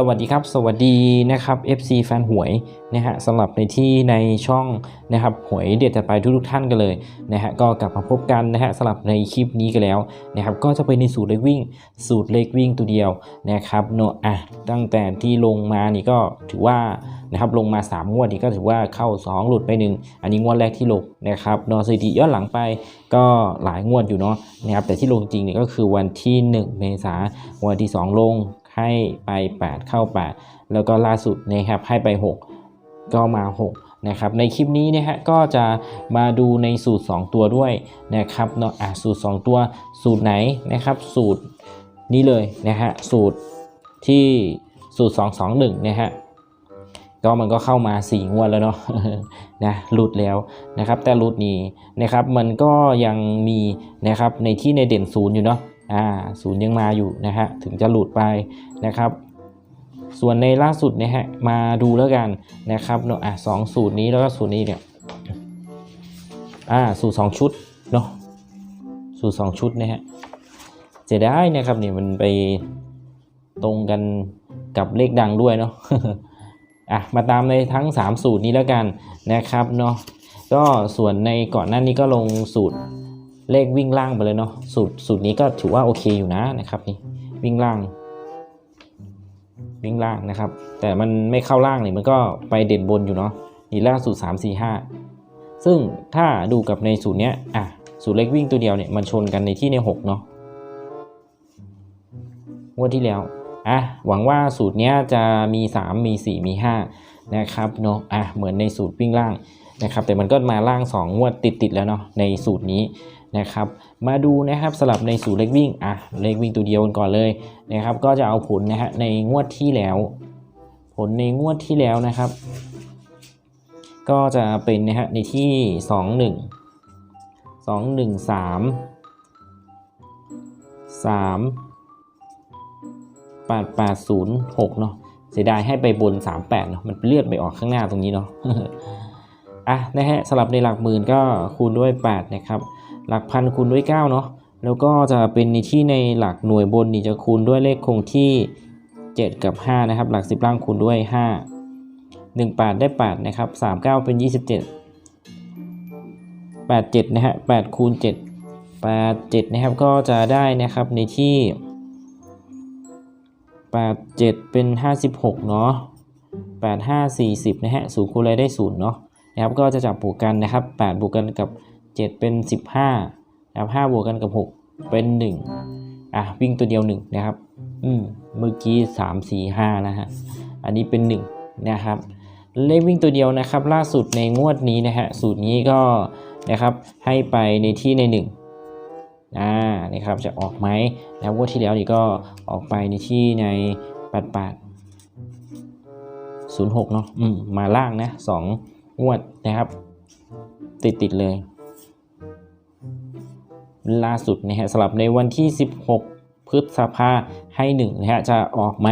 สวัสดีครับ สวัสดีนะครับ FC แฟนหวยนะฮะสำหรับในที่ในช่องนะครับหวยเด็ดจัดไปทุกๆท่านกันเลยนะฮะก็กลับมาพบกันนะฮะสำหรับในคลิปนี้กันแล้วนะครับก็จะไปในสูตรเลขวิ่ง สูตรเลขวิ่งตัวเดียวนะครับเนอะอะตั้งแต่ที่ลงมานี่ก็ถือว่านะครับลงมา3งวดนี่ก็ถือว่าเข้า 2 หลุดไปหนึ่งอันนี้งวดแรกที่ลงนะครับเนอะสถิติย้อนหลังไปก็หลายงวดอยู่เนาะนะครับแต่ที่ลงจริงเนี่ยก็คือวันที่ 1 เมษาวันที่ 2 ลง ให้ไป 8 เข้า 8 แล้วก็ล่าสุดนะครับให้ไป 6 ก็มา 6 นะครับ ในคลิปนี้นะฮะก็จะมาดูในสูตร 2 ตัวด้วยนะครับเนาะอะสูตร 2 ตัวสูตรไหนนะครับ สูตรนี้เลยนะฮะสูตรที่สูตร 2 2 1นะฮะก็มันก็เข้ามา4งวดแล้วเนาะนะหลุดแล้วนะครับ แต่หลุดนี้นะครับมันก็ยังมีนะครับในที่ในเด่นศูนย์อยู่เนาะ อ่าศูนย์ยังมาอยู่นะฮะถึงจะหลุดไปนะครับส่วนในล่าสุดนะฮะมาดูแล้วกันนะครับเนาะอะสองสูตรนี้แล้วก็สูตรนี้เนี่ยอ่าสูตรสองชุดเนาะสูตรสองชุดนะฮะจะได้นะครับเนี่ยมันไปตรงกันกับเลขดังด้วยเนาะอะมาตามในทั้ง 3 สูตรนี้แล้วกันนะครับเนาะก็ส่วนในก่อนหน้านี้ก็ลงสูตร เลขวิ่งล่างไปเลยเนาะสูตรสูตรนี้ก็ถือว่าโอเคอยู่นะนะครับนี่วิ่งล่าง วิ่งล่างนะครับ แต่มันไม่เข้าล่างเลยมันก็ไปเด่นบนอยู่เนาะนี่ล่าสูตร3 4 5 ซึ่งถ้าดูกับในสูตรเนี้ยอะสูตรเล็กวิ่งตัวเดียวเนี่ยมันชนกันในที่ใน6เนาะงวดที่แล้วอะหวังว่าสูตรเนี้ยจะมี 3 มี 4 มี 5 นะครับเนาะอะเหมือนในสูตรวิ่งล่างนะครับแต่มันก็มาล่าง 2 งวดติดๆแล้วเนาะในสูตรนี้ นะครับมาดูนะครับสลับในสูตรเล็กวิ่งอะเล็กวิ่งตัวเดียวกันก่อนเลยนะครับก็จะเอาผลนะฮะในงวดที่แล้ว ผลในงวดที่แล้วนะครับ ก็จะเป็นนะฮะในที่ 2 1 2 1 3 3 8 8 0 6เนาะเสียดายให้ไปบน 38เนาะมันเลื่อนไปออกข้างหน้าตรงนี้เนาะอะนะฮะสลับในหลักหมื่นก็คูณด้วย 8 นะครับ หลักพันคูณด้วย 9 เนาะแล้วก็จะเป็นในที่ในหลักหน่วยบนนี่จะคูณด้วยเลขคงที่ 7 กับ 5 นะครับ หลัก 10 ล่างคูณด้วย 5 1 8 ได้ 8 นะครับ 3 9 เป็น 27 8 7 นะฮะ8คูณ 7 8 7 นะครับ ก็จะได้นะครับในที่ 8 7 เป็น 56 เนาะ8 5 40 นะฮะศูนย์คูณอะไรได้ 0 เนาะนะครับ ก็จะจับบวกกันนะครับ 8 บวกกันกับ 7 เป็น 15นะครับ5บวกกันกับ 6 เป็น 1 อะ วิ่งตัวเดียว 1 นะครับ อืมเมื่อกี้ 3 4 5 นะฮะ อันนี้เป็น 1 นะครับ เลขวิ่งตัวเดียวนะครับ ล่าสุดในงวดนี้นะฮะ สูตรนี้ก็นะครับ ให้ไปในที่ใน 1อ่านะครับจะออกไหมแล้วงวดที่แล้วนี่ก็ออกไปในที่ใน88 06เนาะอืมมาล่างนะ2งงวดนะครับ ติดติดเลย ล่าสุดนะฮะสำหรับในวันที่ 16พฤษภาให้1นะฮะจะออกไหม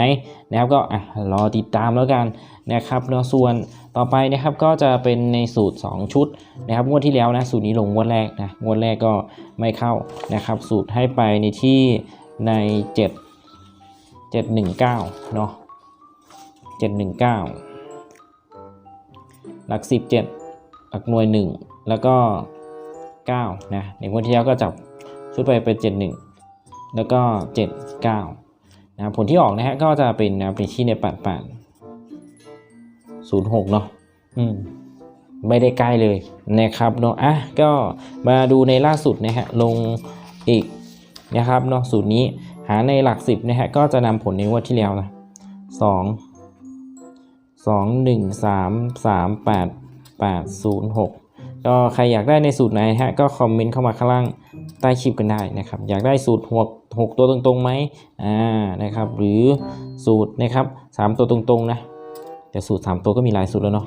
นะครับก็อะรอติดตามแล้วกันนะครับเนาะส่วนต่อไปนะครับก็จะเป็นในสูตร 2 ชุดนะครับงวดที่แล้วนะสูตรนี้ลงงวดแรกนะงวดแรกก็ไม่เข้านะครับสูตรให้ไปในที่ใน 7 719เนาะ719 หลัก 17 หลักหน่วย 1 แล้วก็9นะในงวดที่แล้วก็จับ ชุดไปเป็น 71 แล้วก็ 79นะผลที่ออกนะฮะก็จะเป็นนะเป็นที่ใน88 06 เนาะอืมไม่ได้ใกล้เลยนะครับเนาะอะก็มาดูในล่าสุดนะฮะลงอีกนะครับเนาะสูตรนี้หาในหลัก 10นะฮะก็จะนำผลในงวดที่แล้วนะ2 2 1 3 3 8 8 0 6ก็ใครอยากได้ในสูตรไหนฮะก็คอมเมนต์เข้ามาข้างล่าง ใต้คลิปกันได้นะครับ อยากได้สูตรหกหกตัวตรงๆไหมอ่านะครับ หรือสูตรนะครับสามตัวตรงๆนะแต่สูตรสามตัวก็มีหลายสูตรแล้วเนาะ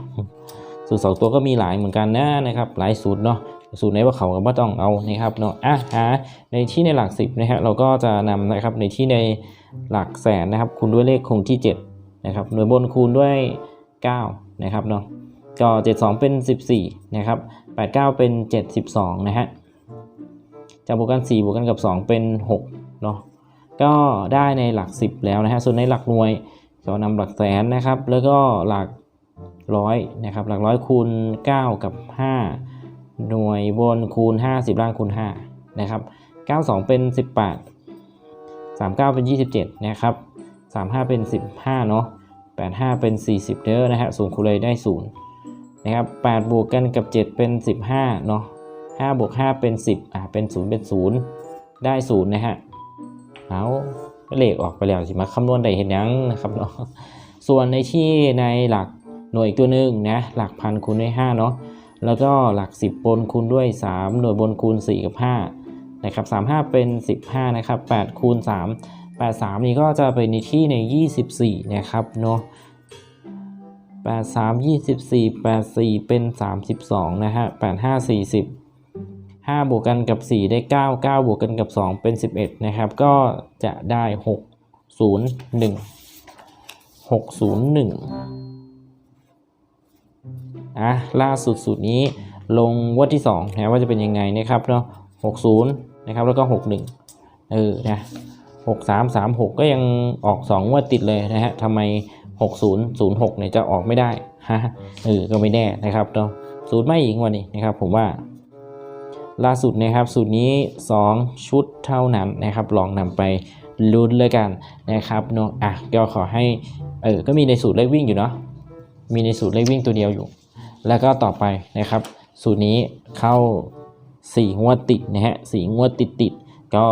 สูตรสองตัวก็มีหลายเหมือนกันนะนะครับ หลายสูตรเนาะสูตรไหนว่าเขาก็ไม่ต้องเอานะครับเนาะอะหาในที่ในหลักสิบนะฮะเราก็จะนำนะครับในที่ในหลักแสนนะครับ คูณด้วยเลขคงที่เจ็ดนะครับหน่วยบนคูณด้วยเก้านะครับเนาะก็ 72 เป็น 14 นะครับ 8 9 เป็น 72 นะฮะ จะบวกกัน4บวกกันกับ 2 เป็น6เนาะก็ได้ในหลัก 10 แล้วนะฮะส่วนในหลักหน่วยก็นำหลักแสนนะครับ แล้วก็หลักร้อยนะครับหลักร้อยคูณ 9 กับ 5 หน่วยบนคูณ 50 ล่างคูณ5นะครับ92 เป็น 18 39 เป็น 27 นะครับ 35 เป็น 15 เนาะ85 เป็น 40 เด้อนะฮะศูนย์คูณเลยได้ 0 นะครับ8บวกกันกับ 7 เป็น 15 เนาะ 5บวก5เป็น 10อ่าเป็น 0 เป็น 0 ได้0นะฮะเอาเลขออกไปแล้วสิมาคำนวณได้เห็นยังนะครับเนาะส่วนในที่ในหลักหน่วยอีกตัวหนึ่งนะหลักพันคูณด้วย5เนาะแล้วก็หลัก 10 บนคูณด้วย 3 หน่วยบนคูณ 4 กับ5นะครับ35 เป็น 15นะครับ8คูณ3 83 นี่ก็จะเป็นในที่ใน 24 นะครับเนาะ83 24 84 เป็น 32 นะฮะ85 40 5 บวกกันกับ 4 ได้ 9 9 บวกกันกับ 2 เป็น 11 นะครับ ก็จะได้ 6 0 1 6 0 1อะล่าสุดสุดนี้ลงงวดที่2นะว่าจะเป็นยังไงนะครับเนาะ60 นะครับ แล้วก็ 61 เออ นะ63 36 ก็ยังออก2งวดติดเลยนะฮะทำไม 6006เนี่ยจะออกไม่ได้ฮะเออก็ไม่แน่นะครับเนาะสูตรไม่อีกงวันนี้นะครับผมว่า ล่าสุดนะครับสูตรนี้ 2 ชุดเท่านั้นนะครับ ลองนำไปลุ้นเลยกันนะครับเนาะอะก็ขอให้เออก็มีในสูตรเลขวิ่งอยู่เนาะมีในสูตรเลขวิ่งตัวเดียวอยู่ แล้วก็ต่อไปนะครับ สูตรนี้เข้า4งวดติดนะฮะสงวดติดติดก็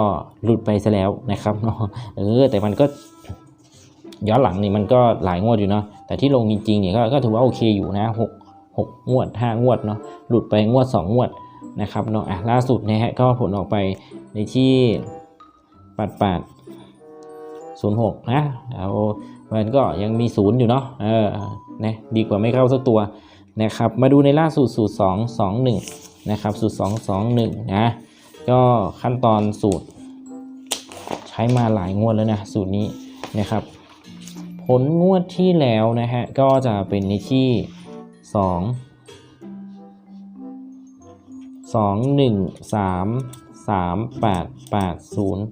หลุดไปซะแล้วนะครับเนาะเออแต่มันก็ย้อนหลังนี่มันก็หลายงวดอยู่เนาะแต่ที่ลงจริงๆเนี่ยก็ถือว่าโอเคอยู่นะหกหกงวดห้างวดเนาะหลุดไปงวด 2 งวด นะครับเนาะล่าสุดนะฮะก็ผลออกไปในที่ปัดปัดศูนย์หกนะเอามันก็ยังมีศูนย์อยู่เนาะเออนะดีกว่าไม่เข้าสักตัวนะครับ มาดูในล่าสุดสูตร2 2 1นะครับ สูตร2 2 1นะก็ขั้นตอนสูตร ใช้มาหลายงวดแล้วนะสูตรนี้นะครับ ผลงวดที่แล้วนะฮะก็จะเป็นในที่ สองหนึ่งสามสามแปดแปดศูนย์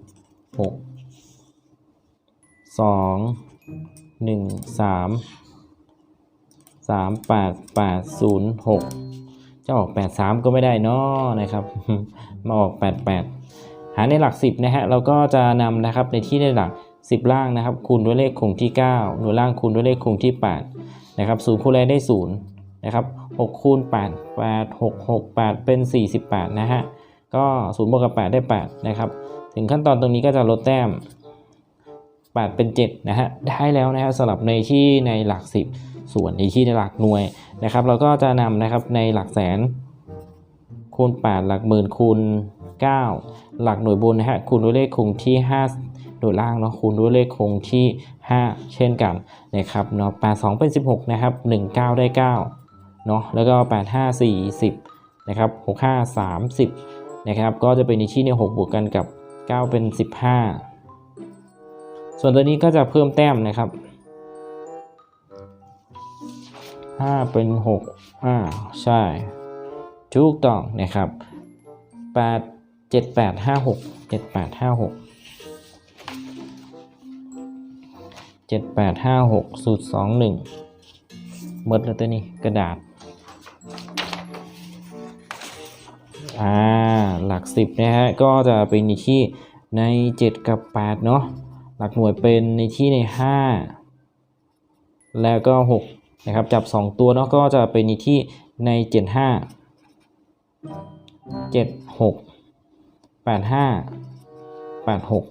หกสองหนึ่งสามสามแปดแปดศูนย์หกจะออกแปดสามก็ไม่ได้นอนะครับ มาออกแปดแปดหาในหลักสิบนะฮะเราก็จะนำนะครับในที่ในหลักสิบล่างนะครับ คูณด้วยเลขคงที่เก้าหน่วยล่างคูณด้วยเลขคงที่แปดนะครับศูนย์คูณแรกได้ศูนย์นะครับ 6คูณ8 8 6 6 8 เป็น 48 นะฮะ ก็0บวกกับ 8 ได้ 8 นะครับ ถึงขั้นตอนตรงนี้ก็จะลดแต้ม 8 เป็น 7 นะฮะ ได้แล้วนะฮะสำหรับในที่ในหลัก 10 ส่วนในที่ในหลักหน่วยนะครับ เราก็จะนำนะครับในหลักแสน คูณ 8 หลักหมื่นคูณ 9 หลักหน่วยบนนะฮะ คูณด้วยเลขคงที่5หน่วยล่างเนาะคูณด้วยเลขคงที่ 5 เช่นกันนะครับเนาะ8 2 เป็น 16 นะครับ 1 9 ได้ 9 เนาะแล้วก็ 8 5 4 10นะครับ6 5 30นะครับก็จะเป็นในที่เนี่ย6บวกกันกับ 9 เป็น 15 ส่วนตัวนี้ก็จะเพิ่มแต้มนะครับ 5 เป็น 6 อ่าใช่ถูกต้องนะครับ 8 7 8 5 6 7 8 5 6 7 8 5 6สูตร2 1หมดแล้วตัวนี้กระดาษ อ่าหลัก 10นะฮะก็จะเป็นในที่ใน 7 กับ 8 เนาะหลักหน่วยเป็นในที่ใน 5 แล้วก็ 6 นะครับ จับ 2 ตัวเนาะก็จะเป็นในที่ใน 7 5 7 6 8 5 8 6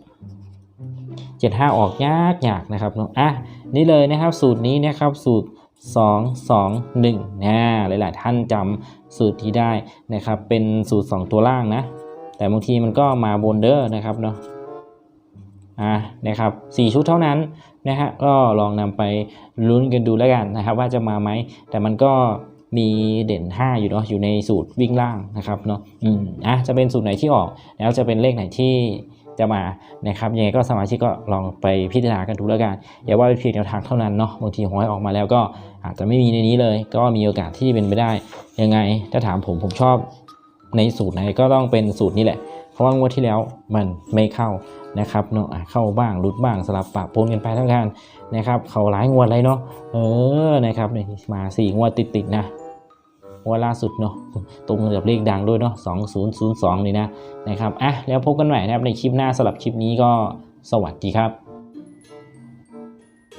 7 5 ออกยากยากนะครับเนาะอะนี่เลยนะครับสูตรนี้นะครับสูตร 2 2 1นะหลาย ๆ ท่านจำสูตรที่ได้นะครับ เป็นสูตร 2 ตัวล่างนะ แต่บางทีมันก็มาบนเด้อนะครับเนาะอะนะครับ4ชุดเท่านั้นนะฮะก็ลองนำไปลุ้นกันดูแล้วกันนะครับ ว่าจะมาไหม แต่มันก็มีเด่น 5 อยู่เนาะอยู่ในสูตรวิ่งล่างนะครับเนาะอืมอะจะเป็นสูตรไหนที่ออก แล้วจะเป็นเลขไหนที่ จะมานะครับยังไงก็สมาชิกก็ลองไปพิจารณากันดูแล้วกันอย่าว่าเป็นเพียงแนวทางเท่านั้นเนาะบางทีหวยออกมาแล้วก็อาจจะไม่มีในนี้เลย ก็มีโอกาสที่เป็นไปได้ยังไง ถ้าถามผมผมชอบในสูตรไหนก็ต้องเป็นสูตรนี้แหละ เพราะว่างวดที่แล้วมันไม่เข้านะครับเนาะเข้าบ้างหลุดบ้างสลับปะปนกันไปทั้งกันนะครับ เขาหลายงวดเลยเนาะเออนะครับมาสี่งวดติดๆนะ วดล่าสุดเนาะตรงกับเลขดังด้วยเนาะ2002นี่นะนะครับอะแล้วพบกันใหม่นะครับในคลิปหน้าสำหรับคลิปนี้ก็สวัสดีครับ